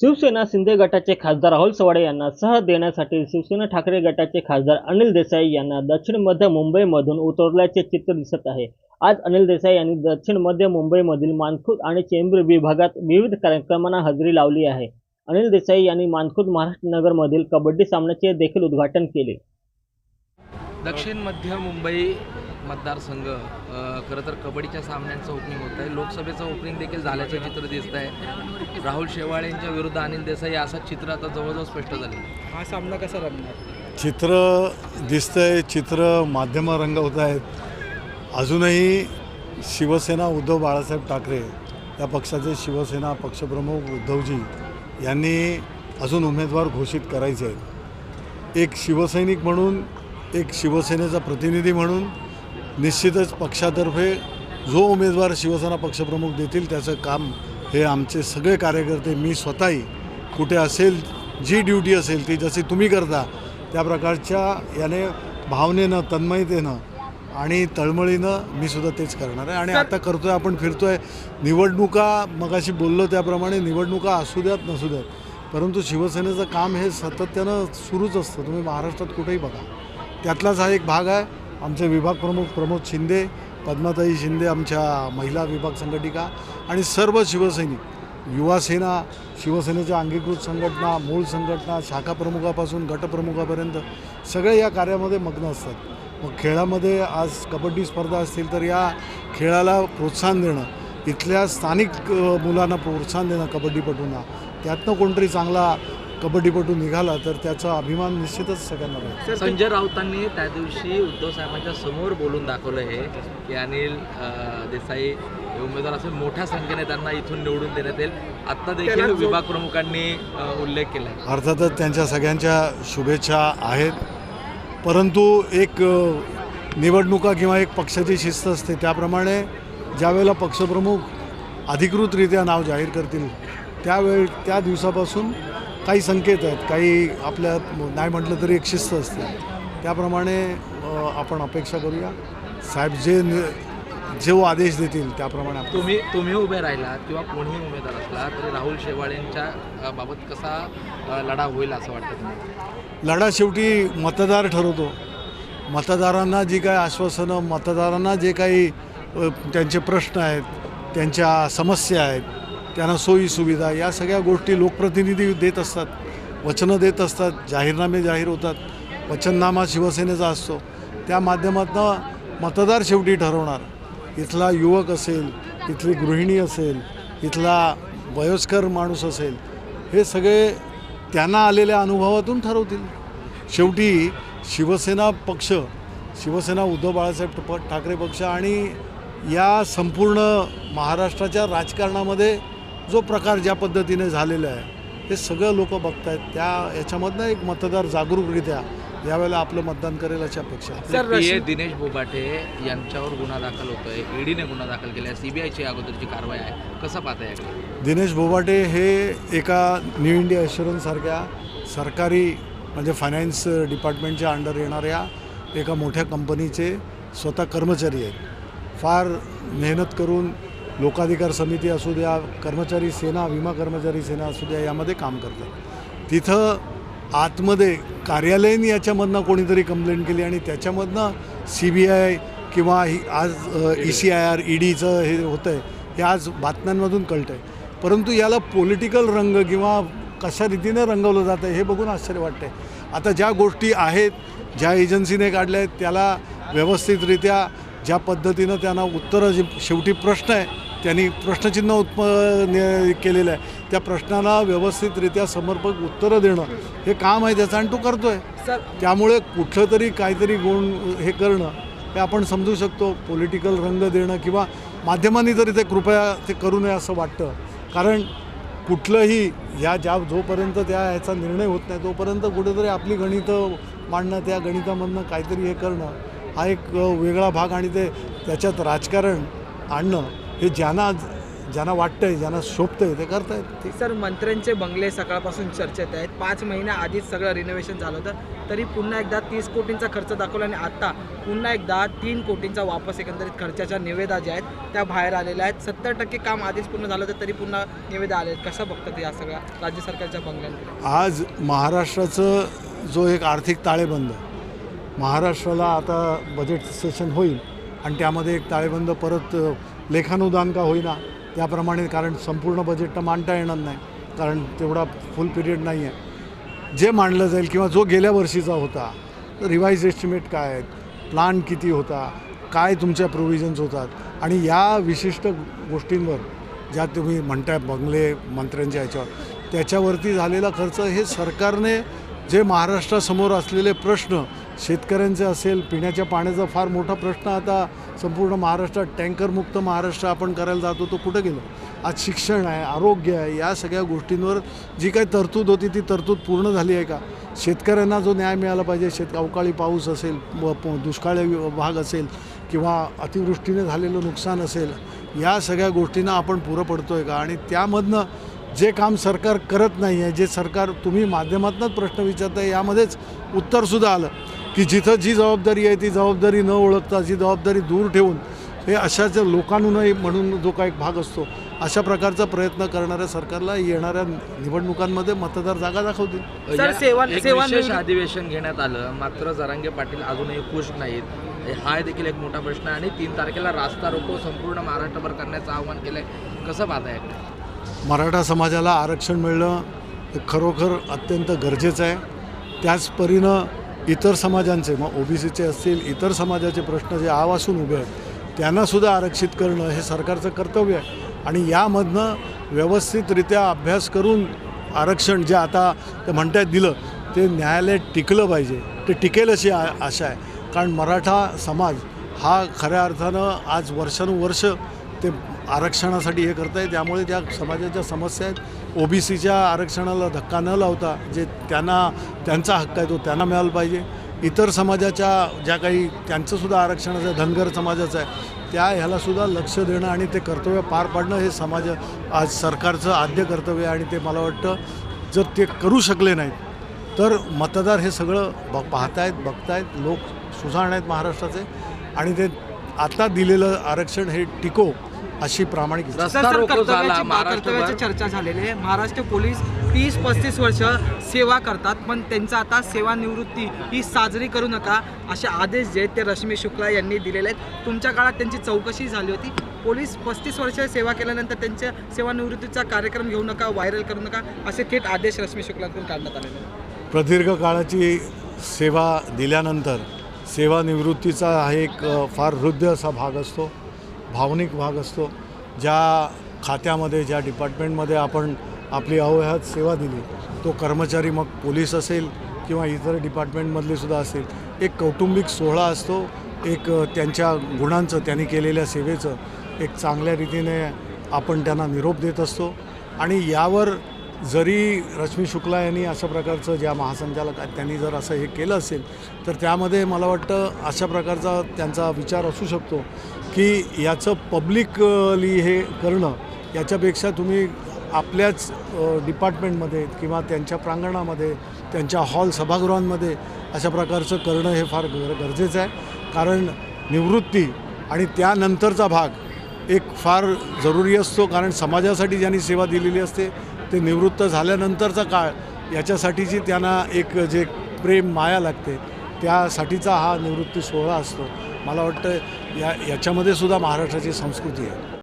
शिवसेना शिंदे गटाचे खासदार राहुल सवाडे यांना सह देण्यासाठी शिवसेना ठाकरे गटाचे खासदार अनिल देसाई यांना दक्षिण मध्य मुंबईमधून उतरल्याचे चित्र दिसत आहे. आज अनिल देसाई यांनी दक्षिण मध्य मुंबईमधील मानखुद आणि चेंबूर विभागात विविध कार्यक्रमांना हजेरी लावली आहे. अनिल देसाई यांनी मानखुद महाराष्ट्र नगरमधील कबड्डी सामन्याचे देखील उद्घाटन केले. दक्षिण मध्य मुंबई मतदारसंघ खरं तर कबड्डीच्या सामन्यांचं ओपनिंग होत आहे. लोकसभेचं ओपनिंग देखील झाल्याचं चित्र दिसत आहे. राहुल शेवाळेंच्या विरुद्ध अनिल देसाई असं चित्र आता जवळजवळ स्पष्ट झालं हा सामना कसा रंगणार चित्र दिसतंय चित्र माध्यम रंगवत आहेत. अजूनही शिवसेना उद्धव बाळासाहेब ठाकरे या पक्षाचे शिवसेना पक्षप्रमुख उद्धवजी यांनी अजून उमेदवार घोषित करायचे आहेत. एक शिवसैनिक म्हणून एक शिवसेनेचा प्रतिनिधी म्हणून निश्चितच पक्षातर्फे जो उमेदवार शिवसेना पक्षप्रमुख देतील त्याचं काम हे आमचे सगळे कार्यकर्ते मी स्वतःही कुठे असेल जी ड्युटी असेल ती जशी तुम्ही करता त्या प्रकारच्या याने भावनेनं तन्मयतेनं आणि तळमळीनं मी सुद्धा तेच करणार आहे. आणि आता करतोय आपण फिरतोय. निवडणुका मगाशी बोललो त्याप्रमाणे निवडणुका असू द्यात नसू द्यात. परंतु शिवसेनेचं काम हे सातत्यानं सुरूच असतं. तुम्ही महाराष्ट्रात कुठेही बघा. त्यातलाच हा एक भाग आहे. आमचे विभाग प्रमुख प्रमोद शिंदे पद्माताई शिंदे आमच्या महिला विभाग संघटिका आणि सर्व शिवसैनिक युवासेना शिवसेनेच्या अंगीकृत संघटना मूळ संघटना शाखा प्रमुखापासून गटप्रमुखापर्यंत सगळे या कार्यामध्ये मग्न असतात. मग खेळामध्ये आज कबड्डी स्पर्धा असतील तर या खेळाला प्रोत्साहन देणं इथल्या स्थानिक मुलांना प्रोत्साहन देणं कबड्डीपटूंना त्यातनं कोणतरी चांगला कबड्डीपटू निघाला तर त्याचा अभिमान निश्चितच सगळ्यांना राहील. संजय राऊतांनी त्या दिवशी उद्धव साहेबांच्या समोर बोलून दाखवलं हे की अनिल देसाई हे उमेदवार असेल मोठ्या संख्येने त्यांना इथून निवडून देण्यात येईल. आत्ता देखील विभाग प्रमुखांनी उल्लेख केला आहे अर्थातच त्यांच्या सगळ्यांच्या शुभेच्छा आहेत. परंतु एक निवडणुका किंवा एक पक्षाची शिस्त असते त्याप्रमाणे ज्यावेळेला पक्षप्रमुख अधिकृतरित्या नाव जाहीर करतील त्यावेळी त्या दिवसापासून काही संकेत आहेत काही आपल्या नाही म्हटलं तरी एक शिस्त असते. त्याप्रमाणे आपण अपेक्षा करूया. साहेब जे जो आदेश देतील त्याप्रमाणे तुम्ही तुम्ही उभे राहिलात किंवा कोणीही उमेदवार असला तरी राहुल शेवाळेंच्या बाबत कसा लढा होईल असं वाटतं लढा शेवटी मतदार ठरवतो. मतदारांना जी काही आश्वासनं मतदारांना जे काही त्यांचे प्रश्न आहेत त्यांच्या समस्या आहेत त्यांना सोयी सुविधा या सगळ्या गोष्टी लोकप्रतिनिधी देत असतात. वचनं देत असतात जाहीरनामे जाहीर होतात. वचननामा शिवसेनेचा असतो. त्या माध्यमातून मतदार शेवटी ठरवणार. इथला युवक असेल इथली गृहिणी असेल इथला वयस्कर माणूस असेल हे सगळे त्यांना आलेल्या अनुभवातून ठरवतील. शेवटी शिवसेना पक्ष शिवसेना उद्धव बाळासाहेब ठाकरे पक्ष आणि या संपूर्ण महाराष्ट्राच्या राजकारणामध्ये जो प्रकार ज्या पद्धतीने झालेला आहे हे सगळं लोक बघतायत. त्या याच्यामधनं एक मतदार जागरूकरित्या यावेळेला आपलं मतदान करेल अशी अपेक्षा सर, दिनेश बोबाटे यांच्यावर गुन्हा दाखल होतोय. ईडीने गुन्हा दाखल केला आहे सीबीआयची अगोदरची कारवाई आहे. कसं पाहता याकडे दिनेश बोबाटे हे एका न्यू इंडिया ॲश्युरन्ससारख्या सरकारी म्हणजे फायनान्स डिपार्टमेंटच्या अंडर येणाऱ्या एका मोठ्या कंपनीचे स्वतः कर्मचारी आहेत. फार मेहनत करून लोकाधिकार समिती असू द्या कर्मचारी सेना विमा कर्मचारी सेना असू द्या यामध्ये काम करतात. तिथं आतमध्ये कार्यालयीन याच्यामधनं कोणीतरी कंप्लेंट केली आणि त्याच्यामधनं सी बी आय किंवा ही आज E C I R E डीचं हे होतं आहे हे आज बातम्यांमधून कळतं आहे परंतु याला पॉलिटिकल रंग किंवा कशा रीतीने रंगवलं जातं हे बघून आश्चर्य वाटतंय. आता ज्या गोष्टी आहेत ज्या एजन्सीने काढल्या आहेत त्याला व्यवस्थितरित्या ज्या पद्धतीनं त्यांना उत्तरं जे शेवटी प्रश्न आहे त्यांनी प्रश्नचिन्ह उत्प केलेलं आहे. त्या प्रश्नाला व्यवस्थितरित्या समर्पक उत्तरं देणं हे काम आहे त्याचं आणि तो करतो आहे त्यामुळे कुठलं तरी काहीतरी गुण हे करणं हे आपण समजू शकतो. पॉलिटिकल रंग देणं किंवा माध्यमांनी तरी ते कृपया ते करू नये असं वाटतं. कारण कुठलंही या ज्या जोपर्यंत त्या ह्याचा निर्णय होत नाही तोपर्यंत कुठेतरी आपली गणितं मांडणं त्या गणितामधनं काहीतरी हे करणं हा एक वेगळा भाग आणि ते त्याच्यात राजकारण आणणं हे ज्यांना ज्यांना वाटतंय ज्यांना शोभतंय ते करतायत. ते सर मंत्र्यांचे बंगले सकाळपासून चर्चेत आहेत. पाच महिन्या आधीच सगळं रिनोव्हेशन झालं होतं. तरी पुन्हा एकदा तीस कोटींचा खर्च दाखवला आणि आता पुन्हा एकदा तीन कोटींचा वापस एकंदरीत खर्चाच्या निवेदा ज्या आहेत त्या बाहेर आलेल्या आहेत. सत्तर टक्के काम आधीच पूर्ण झालं होतं तरी पुन्हा निवेदा आले आहेत कसं बघतात या सगळ्या राज्य सरकारच्या बंगल्यांकडे? आज महाराष्ट्राचं जो एक आर्थिक ताळेबंद महाराष्ट्राला आता बजेट सेशन होईल आणि त्यामध्ये एक ताळेबंद परत लेखानुदान का होईना त्याप्रमाणे कारण संपूर्ण बजेट तर मांडता येणार नाही कारण तेवढा फुल पिरियड नाही आहे जे मांडलं जाईल किंवा जो गेल्या वर्षीचा होता रिवाईज एस्टिमेट काय आहेत प्लान किती होता काय तुमच्या प्रोव्हिजन्स होतात आणि या विशिष्ट गोष्टींवर ज्या तुम्ही म्हणताय बंगले मंत्र्यांच्या ह्याच्यावर त्याच्यावरती झालेला खर्च हे सरकारने जे महाराष्ट्रासमोर असलेले प्रश्न शेतकऱ्यांचे असेल पिण्याच्या पाण्याचा फार मोठा प्रश्न आता संपूर्ण महाराष्ट्रात टँकरमुक्त महाराष्ट्र आपण करायला जातो तो कुठं गेलो? आज शिक्षण आहे आरोग्य आहे या सगळ्या गोष्टींवर जी काही तरतूद होती ती तरतूद पूर्ण झाली आहे का? शेतकऱ्यांना जो न्याय मिळाला पाहिजे शेत अवकाळी पाऊस असेल प- दुष्काळी भाग असेल किंवा अतिवृष्टीने झालेलं नुकसान असेल या सगळ्या गोष्टींना आपण पुरं पडतो आहे का? आणि त्यामधनं जे काम सरकार करत नाही आहे जे सरकार तुम्ही माध्यमातूनच प्रश्न विचारताय यामध्येच उत्तरसुद्धा आलं. की जिथं जी जबाबदारी आहे ती जबाबदारी न ओळखता जी जबाबदारी दूर ठेवून हे अशाच लोकांहूनही म्हणून जो काही भाग असतो अशा प्रकारचा प्रयत्न करणाऱ्या सरकारला येणाऱ्या निवडणुकांमध्ये मतदार जागा दाखवतील. सर, या- सेवा- एक सेवा विशेष अधिवेशन घेण्यात आलं. मात्र जरांगे पाटील अजूनही खुश नाहीत. हा देखील एक मोठा प्रश्न आहे आणि तीन तारखेला रास्ता रोको संपूर्ण महाराष्ट्रभर करण्याचं आवाहन केलंय. कसं पाहताय? मराठा समाजाला आरक्षण मिळणं हे खरोखर अत्यंत गरजेचं आहे. त्याच परीनं इतर समाजांचे मग ओबीसीचे असतील इतर समाजाचे प्रश्न जे आवासून उभे आहेत त्यांनासुद्धा आरक्षित करणं हे सरकारचं कर्तव्य आहे. आणि यामधनं व्यवस्थितरित्या अभ्यास करून आरक्षण जे आता ते म्हणतायत दिलं ते न्यायालयात टिकलं पाहिजे. ते टिकेल अशी आ आशा आहे. कारण मराठा समाज हा खऱ्या अर्थानं आज वर्षानुवर्ष ते आरक्षणासाठी हे करत आहे त्यामुळे त्या समाजाच्या समस्या आहेत ओबीसीच्या आरक्षणाला धक्का न लावता जे त्यांना त्यांचा हक्क आहे तो त्यांना मिळाला पाहिजे. इतर समाजाच्या ज्या काही त्यांचंसुद्धा आरक्षणाचं आहे, धनगर समाजाचं आहे त्या ह्यालासुद्धा लक्ष देणं आणि ते कर्तव्य पार पाडणं हे समाज आज सरकारचं आद्य कर्तव्य आहे आणि ते मला वाटतं जर ते करू शकले नाहीत तर मतदार हे सगळं ब पाहतायत बघतायत लोक सुजाण आहेत महाराष्ट्राचे आणि ते आता दिलेलं आरक्षण हे टिको. अशी प्रामाणिक. रस्ता रोको झाला चर्चा झालेली आहे. महाराष्ट्र पोलीस तीस पस्तीस वर्ष सेवा करतात पण त्यांचा आता सेवानिवृत्ती ही साजरी करू नका असे आदेश जे आहेत ते रश्मी शुक्ला यांनी दिलेले आहेत. तुमच्या काळात त्यांची चौकशी झाली होती. पोलीस पस्तीस वर्ष सेवा केल्यानंतर त्यांच्या सेवानिवृत्तीचा कार्यक्रम घेऊ नका व्हायरल करू नका असे थेट आदेश रश्मी शुक्लाकडून काढण्यात आलेले प्रदीर्घ काळाची सेवा दिल्यानंतर सेवानिवृत्तीचा हा एक फार हृदय असा भाग असतो. भावनिक भाग असतो. ज्या खात्यामध्ये ज्या डिपार्टमेंटमध्ये आपण आपली अवयात सेवा दिली तो कर्मचारी मग पोलीस असेल किंवा इतर डिपार्टमेंटमधले सुद्धा असेल. एक कौटुंबिक सोहळा असतो. एक त्यांच्या गुणांचं त्यांनी केलेल्या सेवेचं एक चांगल्या रीतीने आपण त्यांना निरोप देत असतो. आणि यावर जरी रश्मी शुक्ला यांनी अशा प्रकारचं ज्या महासंचालक आहेत त्यांनी जर असं हे केलं असेल तर त्यामध्ये मला वाटतं अशा प्रकारचा त्यांचा विचार असू शकतो. की याचं पब्लिकली हे करणं याच्यापेक्षा तुम्ही आपल्याच डिपार्टमेंटमध्ये किंवा त्यांच्या प्रांगणामध्ये त्यांच्या हॉल सभागृहांमध्ये अशा प्रकारचं करणं हे फार गर गरजेचं आहे. कारण निवृत्ती आणि त्यानंतरचा भाग एक फार जरुरी असतो. कारण समाजासाठी ज्यांनी सेवा दिलेली असते ते निवृत्त झाल्यानंतरचा काळ याच्यासाठीची त्यांना एक जे प्रेम माया लागते त्यासाठीचा हा निवृत्ती सोहळा असतो. मला वाटतं या याच्यामध्ये सुद्धा महाराष्ट्राची संस्कृती आहे.